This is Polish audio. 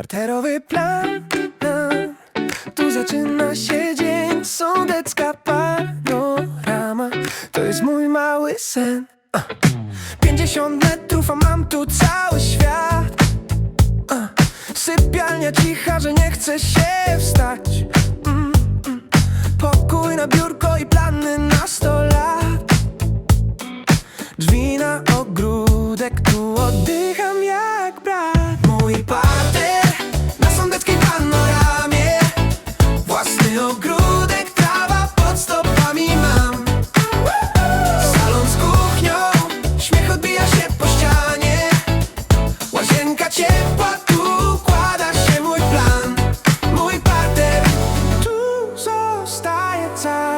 Parterowy plan, tu zaczyna się dzień, sądecka panorama, to jest mój mały sen. A, 50 metrów, a mam tu cały świat. A, sypialnia cicha, że nie chce się wstać. Mm, mm. Pokój na biurko i plany na sto lat. Drzwi na ogródek, tu oddycham Piękny ogródek, trawa pod stopami mam. Salon z kuchnią, śmiech odbija się po ścianie. Łazienka ciepła, tu układa się mój plan. Mój parter, tu zostaje cały.